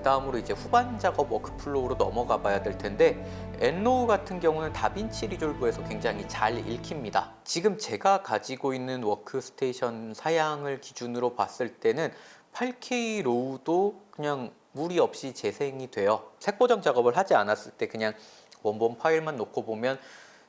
그 다음으로 이제 후반 작업 워크플로우로 넘어가 봐야 될 텐데 엔로우 같은 경우는 다빈치 리졸브에서 굉장히 잘 읽힙니다. 지금 제가 가지고 있는 워크스테이션 사양을 기준으로 봤을 때는 8K 로우도 그냥 무리 없이 재생이 돼요. 색보정 작업을 하지 않았을 때 그냥 원본 파일만 놓고 보면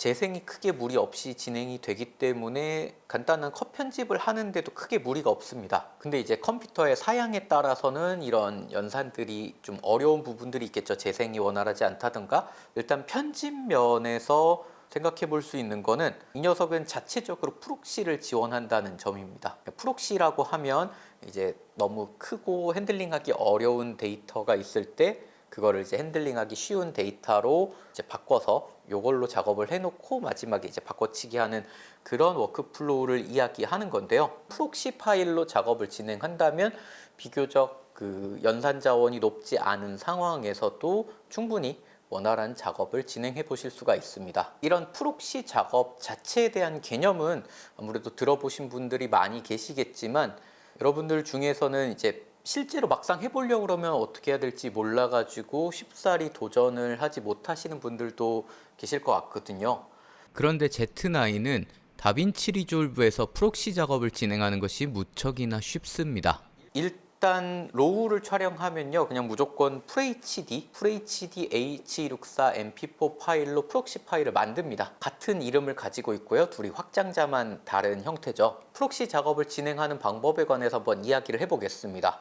재생이 크게 무리 없이 진행이 되기 때문에 간단한 컷 편집을 하는데도 크게 무리가 없습니다. 근데 이제 컴퓨터의 사양에 따라서는 이런 연산들이 좀 어려운 부분들이 있겠죠. 재생이 원활하지 않다든가 일단 편집 면에서 생각해 볼 수 있는 거는 이 녀석은 자체적으로 프록시를 지원한다는 점입니다. 프록시라고 하면 이제 너무 크고 핸들링하기 어려운 데이터가 있을 때 그거를 이제 핸들링하기 쉬운 데이터로 이제 바꿔서 요걸로 작업을 해놓고 마지막에 이제 바꿔치기 하는 그런 워크플로우를 이야기하는 건데요. 프록시 파일로 작업을 진행한다면 비교적 그 연산 자원이 높지 않은 상황에서도 충분히 원활한 작업을 진행해 보실 수가 있습니다. 이런 프록시 작업 자체에 대한 개념은 아무래도 들어보신 분들이 많이 계시겠지만 여러분들 중에서는 이제 실제로 막상 해보려고 그러면 어떻게 해야 될지 몰라가지고 쉽사리 도전을 하지 못하시는 분들도 계실 것 같거든요. 그런데 Z9은 다빈치 리졸브에서 프록시 작업을 진행하는 것이 무척이나 쉽습니다. 일 단 로우를 촬영하면요 그냥 무조건 FHD, FHD H264 MP4 파일로 프록시 파일을 만듭니다 같은 이름을 가지고 있고요 둘이 확장자만 다른 형태죠 프록시 작업을 진행하는 방법에 관해서 한번 이야기를 해보겠습니다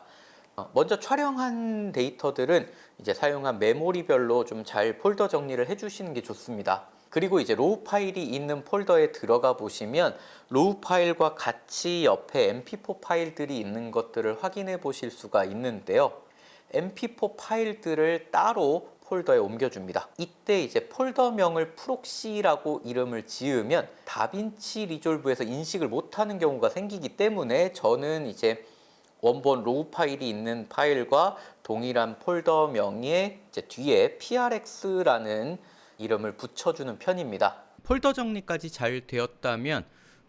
어, 먼저 촬영한 데이터들은 이제 사용한 메모리별로 좀 잘 폴더 정리를 해주시는 게 좋습니다. 그리고 이제 로우 파일이 있는 폴더에 들어가 보시면 로우 파일과 같이 옆에 MP4 파일들이 있는 것들을 확인해 보실 수가 있는데요. MP4 파일들을 따로 폴더에 옮겨줍니다. 이때 이제 폴더명을 프록시라고 이름을 지으면 다빈치 리졸브에서 인식을 못하는 경우가 생기기 때문에 저는 이제 원본 로우 파일이 있는 파일과 동일한 폴더명의 뒤에 prx라는 이름을 붙여주는 편입니다. 폴더 정리까지 잘 되었다면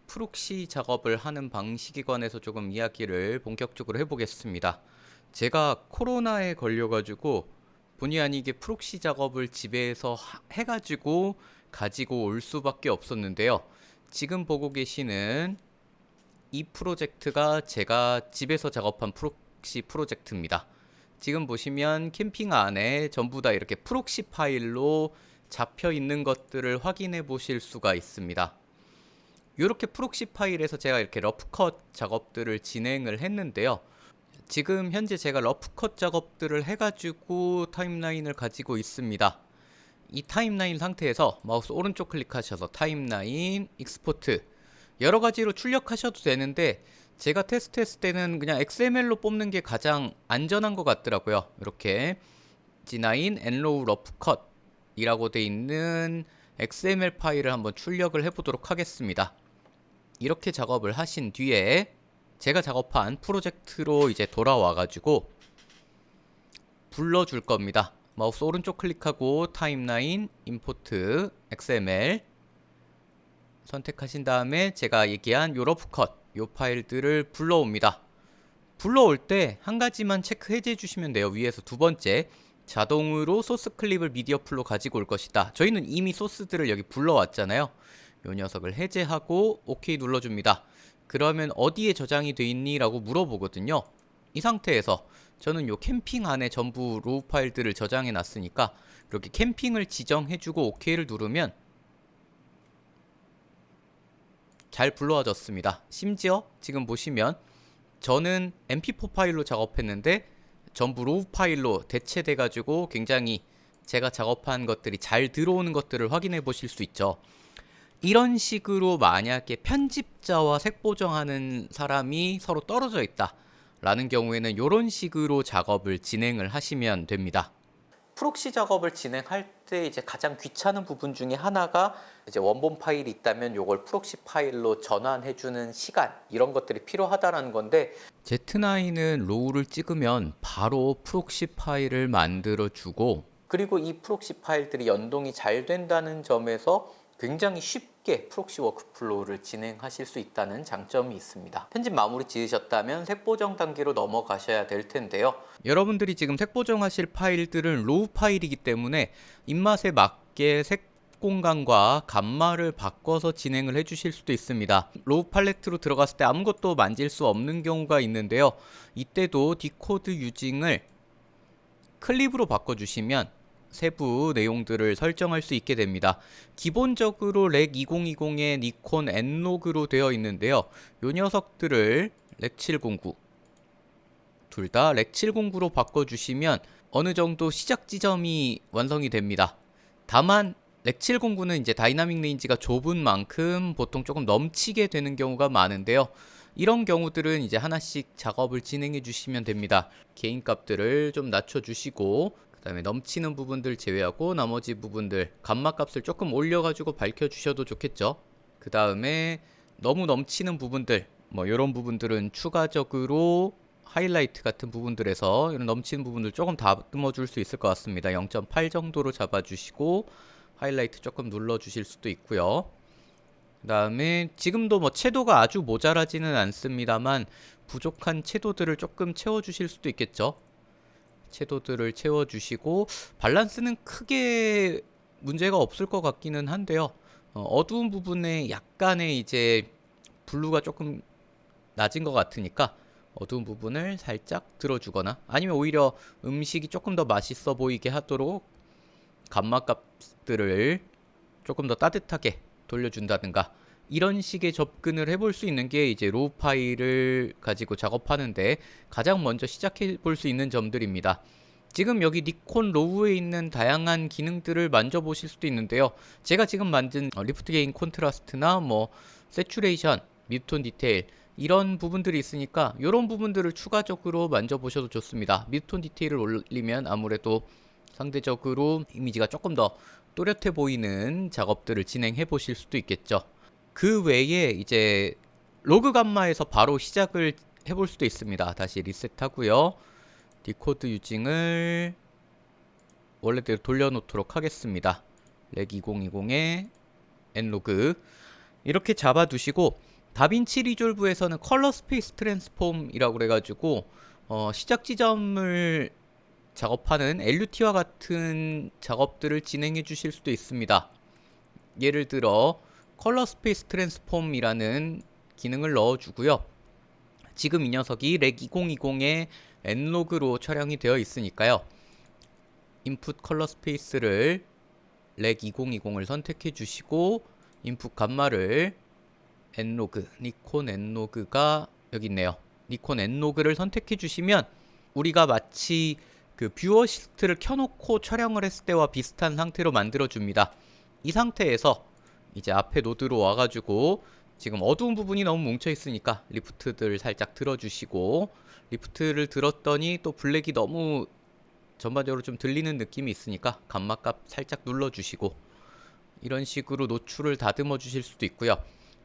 프록시 작업을 하는 방식에 관해서 조금 이야기를 본격적으로 해보겠습니다. 제가 코로나에 걸려가지고 본의 아니게 프록시 작업을 집에서 하- 해가지고 가지고 올 수밖에 없었는데요. 지금 보고 계시는 이 프로젝트가 제가 집에서 작업한 프록시 프로젝트입니다. 지금 보시면 캠핑 안에 전부 다 이렇게 프록시 파일로 잡혀 있는 것들을 확인해 보실 수가 있습니다. 이렇게 프록시 파일에서 제가 이렇게 러프컷 작업들을 진행을 했는데요. 지금 현재 제가 러프컷 작업들을 해가지고 타임라인을 가지고 있습니다. 이 타임라인 상태에서 마우스 오른쪽 클릭하셔서 타임라인, 익스포트 여러 가지로 출력하셔도 되는데 제가 테스트했을 때는 그냥 XML로 뽑는 게 가장 안전한 것 같더라고요. 이렇게 G9 Nrow Rough Cut 이라고 돼 있는 XML 파일을 한번 출력을 해보도록 하겠습니다. 이렇게 작업을 하신 뒤에 제가 작업한 프로젝트로 이제 돌아와가지고 불러줄 겁니다. 마우스 오른쪽 클릭하고 타임라인, 임포트, XML 선택하신 다음에 제가 얘기한 요 러프컷 요 파일들을 불러옵니다. 불러올 때 한 가지만 체크 해제해 주시면 돼요. 위에서 두 번째 자동으로 소스 클립을 미디어 풀로 가지고 올 것이다. 저희는 이미 소스들을 여기 불러왔잖아요. 요 녀석을 해제하고 OK 눌러줍니다. 그러면 어디에 저장이 돼 있니? 라고 물어보거든요. 이 상태에서 저는 요 캠핑 안에 전부 로우 파일들을 저장해 놨으니까 이렇게 캠핑을 지정해주고 OK를 누르면 잘 불러와졌습니다. 심지어 지금 보시면 저는 mp4 파일로 작업했는데 전부 로우 파일로 대체돼 가지고 굉장히 제가 작업한 것들이 잘 들어오는 것들을 확인해 보실 수 있죠. 이런 식으로 만약에 편집자와 색보정하는 사람이 서로 떨어져 있다. 라는 경우에는 이런 식으로 작업을 진행을 하시면 됩니다. 프록시 작업을 진행할 때 이제 가장 귀찮은 부분 중에 하나가 이제 원본 파일이 있다면 요걸 프록시 파일로 전환해 주는 시간 이런 것들이 필요하다라는 건데 Z9은 로우를 찍으면 바로 프록시 파일을 만들어 주고 그리고 이 프록시 파일들이 연동이 잘 된다는 점에서 굉장히 쉽게 프록시 워크플로우를 진행하실 수 있다는 장점이 있습니다. 편집 마무리 지으셨다면 색보정 단계로 넘어가셔야 될 텐데요. 여러분들이 지금 색 보정하실 파일들은 로우 파일이기 때문에 입맛에 맞게 색 공간과 감마를 바꿔서 진행을 해주실 수도 있습니다. 로우 팔레트로 들어갔을 때 아무것도 만질 수 없는 경우가 있는데요. 이때도 디코드 유징을 클립으로 바꿔주시면 세부 내용들을 설정할 수 있게 됩니다. 기본적으로 렉 2020의 니콘 N로그로 되어 있는데요. 요 녀석들을 렉 709 둘 다 렉 709로 바꿔주시면 어느 정도 시작 지점이 완성이 됩니다. 다만 렉 709는 이제 다이나믹 레인지가 좁은 만큼 보통 조금 넘치게 되는 경우가 많은데요. 이런 경우들은 이제 하나씩 작업을 진행해 주시면 됩니다. 개인 값들을 좀 낮춰 주시고 그 다음에 넘치는 부분들 제외하고 나머지 부분들 감마 값을 조금 올려 가지고 밝혀 주셔도 좋겠죠. 그 다음에 너무 넘치는 부분들 뭐 이런 부분들은 추가적으로 하이라이트 같은 부분들에서 이런 넘치는 부분들 조금 다듬어 줄 수 있을 것 같습니다. 0.8 정도로 잡아 주시고 하이라이트 조금 눌러 주실 수도 있고요. 그 다음에 지금도 뭐 채도가 아주 모자라지는 않습니다만 부족한 채도들을 조금 채워 주실 수도 있겠죠. 채도들을 채워 주시고 밸런스는 크게 문제가 없을 것 같기는 한데요. 어, 어두운 부분에 약간의 이제 블루가 조금 낮은 것 같으니까 어두운 부분을 살짝 들어주거나 아니면 오히려 음식이 조금 더 맛있어 보이게 하도록 감마 값들을 조금 더 따뜻하게 돌려준다든가 이런 식의 접근을 해볼 수 있는 게 이제 로우 파일을 가지고 작업하는데 가장 먼저 시작해 볼 수 있는 점들입니다. 지금 여기 니콘 로우에 있는 다양한 기능들을 만져보실 수도 있는데요. 제가 지금 만든 어, 리프트 게인 콘트라스트나 뭐 세츄레이션, 미드톤 디테일 이런 부분들이 있으니까 이런 부분들을 추가적으로 만져보셔도 좋습니다. 미드톤 디테일을 올리면 아무래도 상대적으로 이미지가 조금 더 또렷해 보이는 작업들을 진행해 보실 수도 있겠죠. 그 외에 이제 로그 감마에서 바로 시작을 해볼 수도 있습니다. 다시 리셋하고요. 디코드 유징을 원래대로 돌려놓도록 하겠습니다. 렉 2020의 n로그 이렇게 잡아두시고 다빈치 리졸브에서는 컬러 스페이스 트랜스폼이라고 그래가지고 어, 시작 지점을 작업하는 LUT와 같은 작업들을 진행해 주실 수도 있습니다. 예를 들어 컬러 스페이스 트랜스폼이라는 기능을 넣어 주고요. 지금 이 녀석이 렉 2020의 n로그로 촬영이 되어 있으니까요. 인풋 컬러 스페이스를 렉 2020을 선택해 주시고 인풋 감마를 n로그 니콘 n로그가 여기 있네요. 니콘 n로그를 선택해 주시면 우리가 마치 그 뷰어 시스트를 켜놓고 촬영을 했을 때와 비슷한 상태로 만들어 줍니다. 이 상태에서 이제 앞에 노드로 와가지고 지금 어두운 부분이 너무 뭉쳐 있으니까 리프트들 살짝 들어주시고 리프트를 들었더니 또 블랙이 너무 전반적으로 좀 들리는 느낌이 있으니까 감마값 살짝 눌러주시고 이런 식으로 노출을 다듬어 주실 수도 있고요.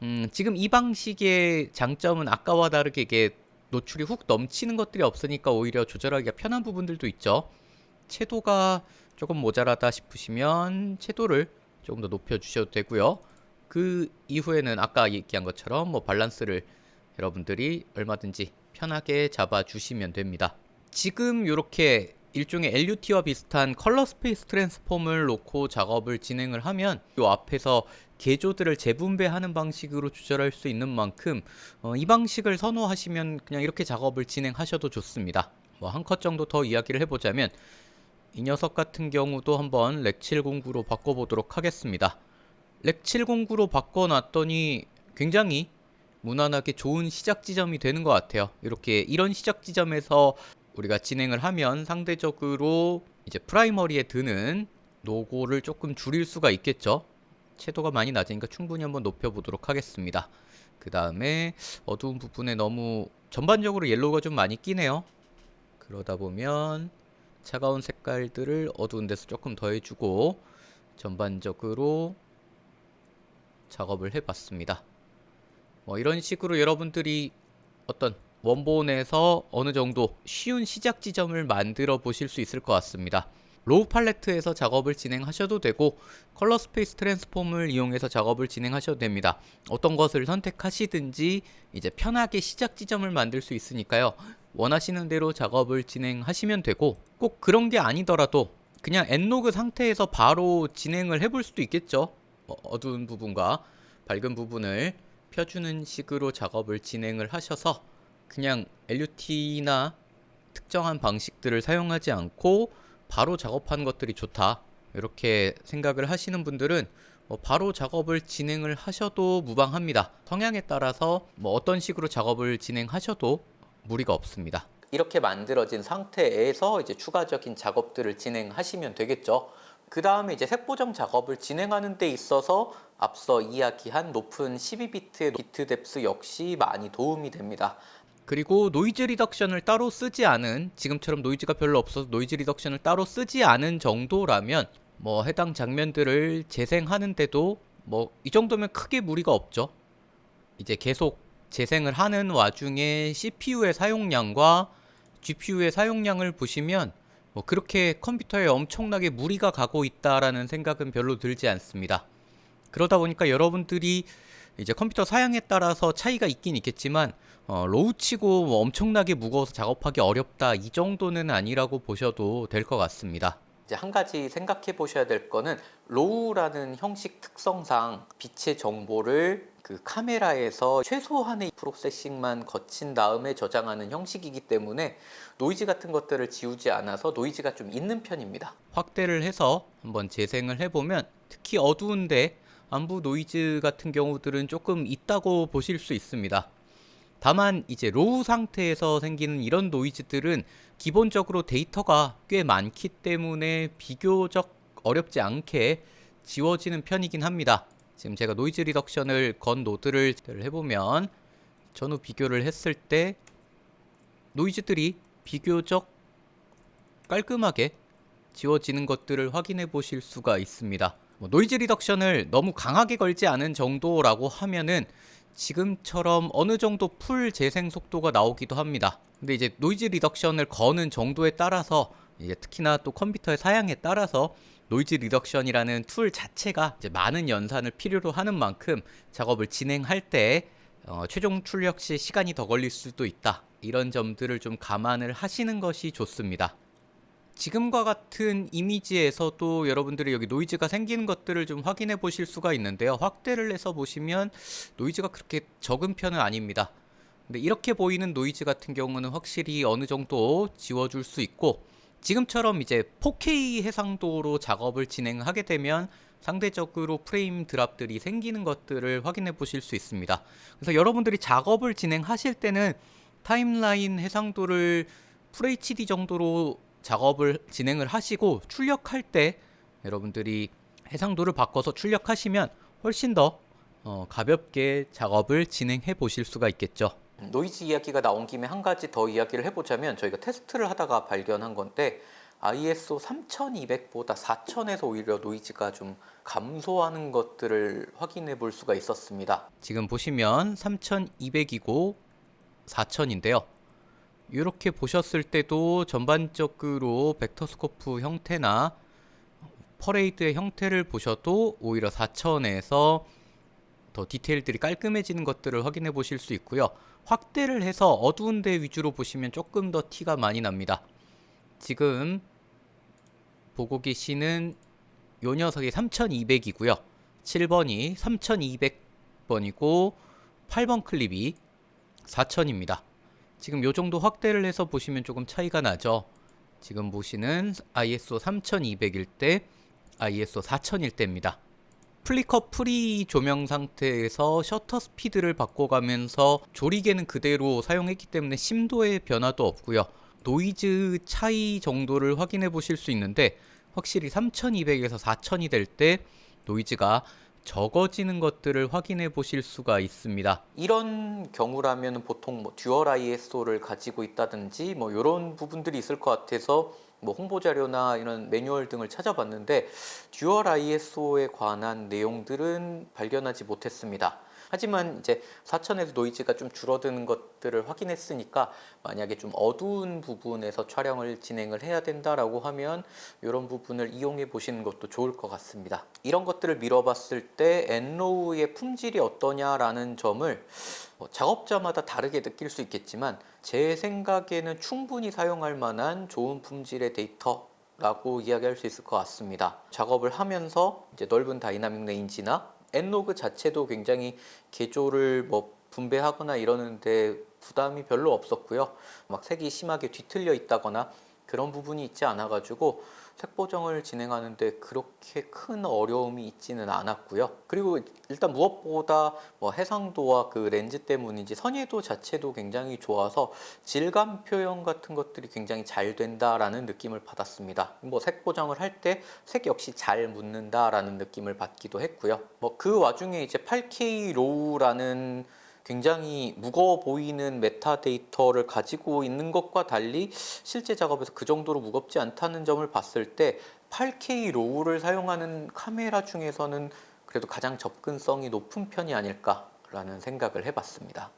음, 지금 이 방식의 장점은 아까와 다르게 이게 노출이 훅 넘치는 것들이 없으니까 오히려 조절하기가 편한 부분들도 있죠. 채도가 조금 모자라다 싶으시면 채도를 조금 더 높여 주셔도 되고요. 그 이후에는 아까 얘기한 것처럼 뭐 밸런스를 여러분들이 얼마든지 편하게 잡아 주시면 됩니다. 지금 이렇게 일종의 LUT와 비슷한 컬러 스페이스 트랜스폼을 놓고 작업을 진행을 하면 이 앞에서 개조들을 재분배하는 방식으로 조절할 수 있는 만큼 어, 이 방식을 선호하시면 그냥 이렇게 작업을 진행하셔도 좋습니다. 뭐 한 컷 정도 더 이야기를 해보자면 이 녀석 같은 경우도 한번 렉 709로 바꿔보도록 하겠습니다. 렉 709로 바꿔놨더니 굉장히 무난하게 좋은 시작 지점이 되는 것 같아요. 이렇게 이런 시작 지점에서 우리가 진행을 하면 상대적으로 이제 프라이머리에 드는 노고를 조금 줄일 수가 있겠죠. 채도가 많이 낮으니까 충분히 한번 높여보도록 하겠습니다. 그 다음에 어두운 부분에 너무 전반적으로 옐로우가 좀 많이 끼네요. 그러다 보면 차가운 색깔들을 어두운 데서 조금 더해주고 전반적으로 작업을 해봤습니다. 뭐 이런 식으로 여러분들이 어떤 원본에서 어느 정도 쉬운 시작 지점을 만들어 보실 수 있을 것 같습니다. 로우 팔레트에서 작업을 진행하셔도 되고 컬러 스페이스 트랜스폼을 이용해서 작업을 진행하셔도 됩니다. 어떤 것을 선택하시든지 이제 편하게 시작 지점을 만들 수 있으니까요. 원하시는 대로 작업을 진행하시면 되고 꼭 그런 게 아니더라도 그냥 엔로그 상태에서 바로 진행을 해볼 수도 있겠죠. 어, 어두운 부분과 밝은 부분을 펴주는 식으로 작업을 진행을 하셔서 그냥 LUT나 특정한 방식들을 사용하지 않고 바로 작업하는 것들이 좋다. 이렇게 생각을 하시는 분들은 뭐 바로 작업을 진행을 하셔도 무방합니다. 성향에 따라서 뭐 어떤 식으로 작업을 진행하셔도 무리가 없습니다. 이렇게 만들어진 상태에서 이제 추가적인 작업들을 진행하시면 되겠죠. 그 다음에 이제 색보정 작업을 진행하는 데 있어서 앞서 이야기한 높은 12비트의 비트 뎁스 역시 많이 도움이 됩니다. 그리고 노이즈 리덕션을 따로 쓰지 않은 지금처럼 노이즈가 별로 없어서 노이즈 리덕션을 따로 쓰지 않은 정도라면 뭐 해당 장면들을 재생하는데도 뭐 이 정도면 크게 무리가 없죠. 이제 계속 재생을 하는 와중에 CPU의 사용량과 GPU의 사용량을 보시면 뭐 그렇게 컴퓨터에 엄청나게 무리가 가고 있다라는 생각은 별로 들지 않습니다. 그러다 보니까 여러분들이 이제 컴퓨터 사양에 따라서 차이가 있긴 있겠지만 어, 로우치고 뭐 엄청나게 무거워서 작업하기 어렵다 이 정도는 아니라고 보셔도 될 것 같습니다. 이제 한 가지 생각해 보셔야 될 거는 로우라는 형식 특성상 빛의 정보를 그 카메라에서 최소한의 프로세싱만 거친 다음에 저장하는 형식이기 때문에 노이즈 같은 것들을 지우지 않아서 노이즈가 좀 있는 편입니다. 확대를 해서 한번 재생을 해보면 특히 어두운데 안부 노이즈 같은 경우들은 조금 있다고 보실 수 있습니다. 다만 이제 로우 상태에서 생기는 이런 노이즈들은 기본적으로 데이터가 꽤 많기 때문에 비교적 어렵지 않게 지워지는 편이긴 합니다. 지금 제가 노이즈 리덕션을 건 노드를 해보면 전후 비교를 했을 때 노이즈들이 비교적 깔끔하게 지워지는 것들을 확인해 보실 수가 있습니다. 뭐 노이즈 리덕션을 너무 강하게 걸지 않은 정도라고 하면은 지금처럼 어느 정도 풀 재생 속도가 나오기도 합니다. 근데 이제 노이즈 리덕션을 거는 정도에 따라서 이제 특히나 또 컴퓨터의 사양에 따라서 노이즈 리덕션이라는 툴 자체가 많은 연산을 필요로 하는 만큼 작업을 진행할 때 어, 최종 출력 시 시간이 더 걸릴 수도 있다. 이런 점들을 좀 감안을 하시는 것이 좋습니다. 지금과 같은 이미지에서도 여러분들이 여기 노이즈가 생기는 것들을 좀 확인해 보실 수가 있는데요. 확대를 해서 보시면 노이즈가 그렇게 적은 편은 아닙니다. 근데 이렇게 보이는 노이즈 같은 경우는 확실히 어느 정도 지워줄 수 있고 지금처럼 이제 4K 해상도로 작업을 진행하게 되면 상대적으로 프레임 드랍들이 생기는 것들을 확인해 보실 수 있습니다. 그래서 여러분들이 작업을 진행하실 때는 타임라인 해상도를 FHD 정도로 작업을 진행을 하시고 출력할 때 여러분들이 해상도를 바꿔서 출력하시면 훨씬 더 어, 가볍게 작업을 진행해 보실 수가 있겠죠. 노이즈 이야기가 나온 김에 한 가지 더 이야기를 해보자면 저희가 테스트를 하다가 발견한 건데 ISO 3200보다 4000에서 오히려 노이즈가 좀 감소하는 것들을 확인해 볼 수가 있었습니다. 지금 보시면 3200이고 4000인데요. 이렇게 보셨을 때도 전반적으로 벡터 스코프 형태나 퍼레이드의 형태를 보셔도 오히려 4000에서 더 디테일들이 깔끔해지는 것들을 확인해 보실 수 있고요. 확대를 해서 어두운 데 위주로 보시면 조금 더 티가 많이 납니다. 지금 보고 계시는 요 녀석이 3200이고요. 7번이 3200번이고 8번 클립이 4000입니다. 지금 요 정도 확대를 해서 보시면 조금 차이가 나죠. 지금 보시는 ISO 3200일 때 ISO 4000일 때입니다. 플리커 프리 조명 상태에서 셔터 스피드를 바꿔가면서 조리개는 그대로 사용했기 때문에 심도의 변화도 없고요. 노이즈 차이 정도를 확인해 보실 수 있는데 확실히 3200에서 4000이 될 때 노이즈가 적어지는 것들을 확인해 보실 수가 있습니다. 이런 경우라면 보통 뭐 듀얼 ISO를 가지고 있다든지 뭐 이런 부분들이 있을 것 같아서 뭐 홍보 자료나 이런 매뉴얼 등을 찾아봤는데 듀얼 ISO에 관한 내용들은 발견하지 못했습니다. 하지만 이제 사천에서 노이즈가 좀 줄어드는 것들을 확인했으니까 만약에 좀 어두운 부분에서 촬영을 진행을 해야 된다라고 하면 이런 부분을 이용해 보시는 것도 좋을 것 같습니다. 이런 것들을 미뤄봤을 때 엔로우의 품질이 어떠냐라는 점을 뭐 작업자마다 다르게 느낄 수 있겠지만 제 생각에는 충분히 사용할 만한 좋은 품질의 데이터 라고 이야기할 수 있을 것 같습니다. 작업을 하면서 이제 넓은 다이나믹 레인지나 엔로그 자체도 굉장히 개조를 뭐 분배하거나 이러는데 부담이 별로 없었고요. 막 색이 심하게 뒤틀려 있다거나 그런 부분이 있지 않아가지고 색 보정을 진행하는데 그렇게 큰 어려움이 있지는 않았고요. 그리고 일단 무엇보다 뭐 해상도와 그 렌즈 때문인지 선예도 자체도 굉장히 좋아서 질감 표현 같은 것들이 굉장히 잘 된다라는 느낌을 받았습니다. 뭐 색 보정을 할 때 색 역시 잘 묻는다라는 느낌을 받기도 했고요. 뭐 그 와중에 이제 8K 로우라는 굉장히 무거워 보이는 메타 데이터를 가지고 있는 것과 달리 실제 작업에서 그 정도로 무겁지 않다는 점을 봤을 때 8K 로우를 사용하는 카메라 중에서는 그래도 가장 접근성이 높은 편이 아닐까라는 생각을 해봤습니다.